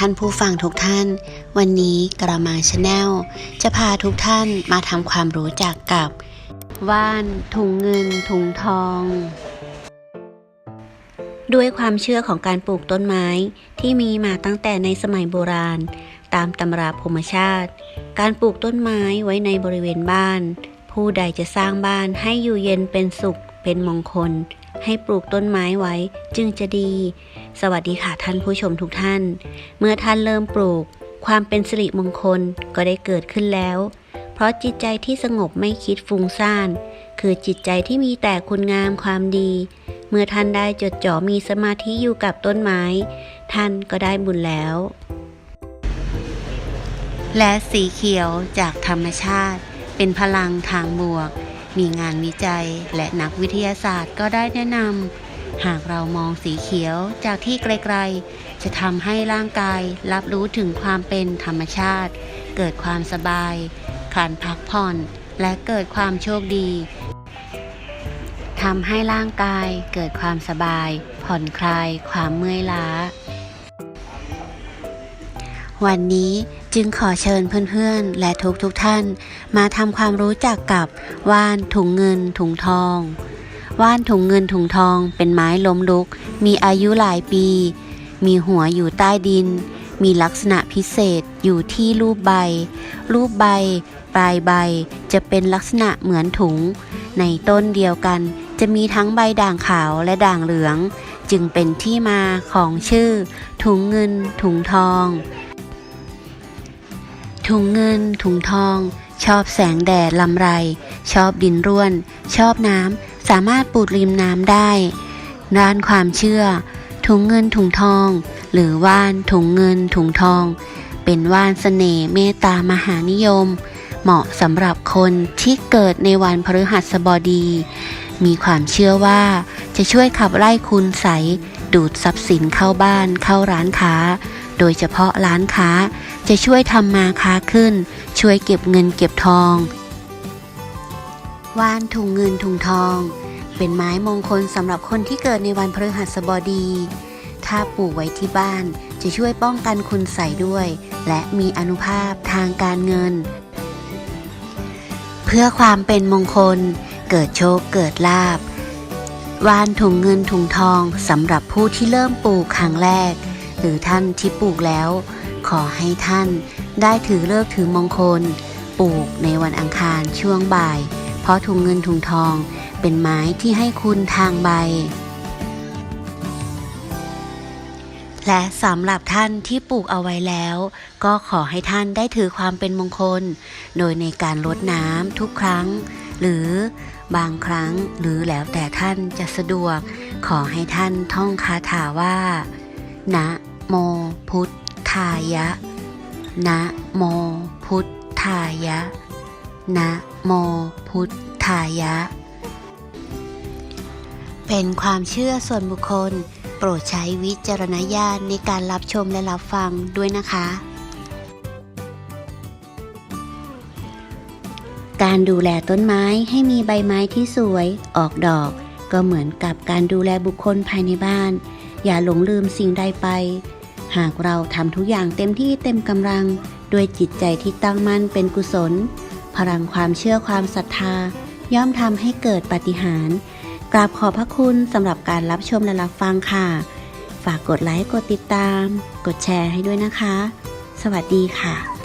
ท่านผู้ฟังทุกท่าน วันนี้กระมาชาแนลจะพาทุกท่านมาทำความรู้จักกับ ว่าน ถุงเงิน ถุงทอง ด้วยความเชื่อของการปลูกต้นไม้ที่มีมาตั้งแต่ในสมัยโบราณ ตามตำราภูมิชาติ การปลูกต้นไม้ไว้ในบริเวณบ้าน ผู้ใดจะสร้างบ้านให้อยู่เย็นเป็นสุขเป็นมงคล ให้ปลูกต้นไม้ไว้จึงจะดี สวัสดีค่ะท่านผู้ชมทุกท่าน เมื่อท่านเริ่มปลูก ความเป็นสิริมงคลก็ได้เกิดขึ้นแล้ว เพราะจิตใจที่สงบไม่คิดฟุ้งซ่าน คือจิตใจที่มีแต่คุณงามความดี เมื่อท่านได้จดจ่อมีสมาธิอยู่กับต้นไม้ ท่านก็ได้บุญแล้ว และสีเขียวจากธรรมชาติ เป็นพลังทางบวก มีงานวิจัยและนักวิทยาศาสตร์ก็ได้แนะนำหากเรามองสีเขียวจากที่ไกลๆ จะทำให้ร่างกายรับรู้ถึงความเป็นธรรมชาติ เกิดความสบายการพักผ่อน และเกิดความโชคดีทำให้ร่างกายเกิดความสบาย ผ่อนคลายความเมื่อยล้า วันนี้จึงขอเชิญเพื่อนๆ และทุกๆทท่าน มาทำความรู้จักกับว่านถุงเงินถุงทอง ว่านถุงเงินถุงทองเป็นไม้ล้มลุก มีอายุหลายปี มีหัวอยู่ใต้ดิน มีลักษณะพิเศษอยู่ที่รูปใบ รูปใบ ปลายใบจะเป็นลักษณะเหมือนถุง ในต้นเดียวกันจะมีทั้งใบด่างขาวและด่างเหลือง จึงเป็นที่มาของชื่อ ถุงเงินถุงทอง ถุงเงิน ถุงทอง ชอบแสงแดดลำไร ชอบดินร่วน ชอบน้ำ สามารถปลูกริมน้ำได้ ด้านความเชื่อ ถุงเงินถุงทอง หรือว่านถุงเงินถุงทอง เป็นว่านเสน่ห์เมตตามหานิยม เหมาะสำหรับคนที่เกิดในวันพฤหัสบดี มีความเชื่อว่าจะช่วยขับไล่คุณใสดูดทรัพย์สินเข้าบ้านเข้าร้านค้า โดยเฉพาะร้านค้า จะช่วยทำมาค้าขึ้น ช่วยเก็บเงินเก็บทอง ว่านถุงเงินถุงทอง เป็นไม้มงคลสำหรับคนที่เกิดในวันพฤหัสบดี ถ้าปลูกไว้ที่บ้านจะช่วยป้องกันคุณใส่ด้วย และมีอนุภาพทางการเงิน เพื่อความเป็นมงคล เกิดโชคเกิดลาบวานถุงเงินถุงทองสำหรับผู้ที่เริ่มปลูกครั้งแรก รือท่านที่ปลูกแล้ว ขอให้ท่านได้ถือเลิกถือมงคล ปลูกในวันอังคารช่วงบ่าย เพราะถุงเงินถุงทองเป็นไม้ที่ให้คุณทางใบ และสำหรับท่านที่ปลูกเอาไว้แล้ว ก็ขอให้ท่านได้ถือความเป็นมงคล โดยในการลดน้ำทุกครั้ง หรือบางครั้งหรือแล้วแต่ท่านจะสะดวก ขอให้ท่านท่องคาถาว่า นะ โมพุทธายะ นะโมพุทธายะ นะโมพุทธายะ เป็นความเชื่อส่วนบุคคล โปรดใช้วิจารณญาณในการรับชมและรับฟังด้วยนะคะ การดูแลต้นไม้ให้มีใบไม้ที่สวยออกดอก ก็เหมือนกับการดูแลบุคคลภายในบ้าน อย่าหลงลืมสิ่งใดไป หากเราทำทุกอย่างเต็มที่เต็มกำลัง ด้วยจิตใจที่ตั้งมั่นเป็นกุศล พลังความเชื่อความศรัทธา ย่อมทำให้เกิดปาฏิหาริย์กราบขอบพระคุณสำหรับการรับชมและรับฟังค่ะ ฝากกดไลค์กดติดตาม กดแชร์ให้ด้วยนะคะ สวัสดีค่ะ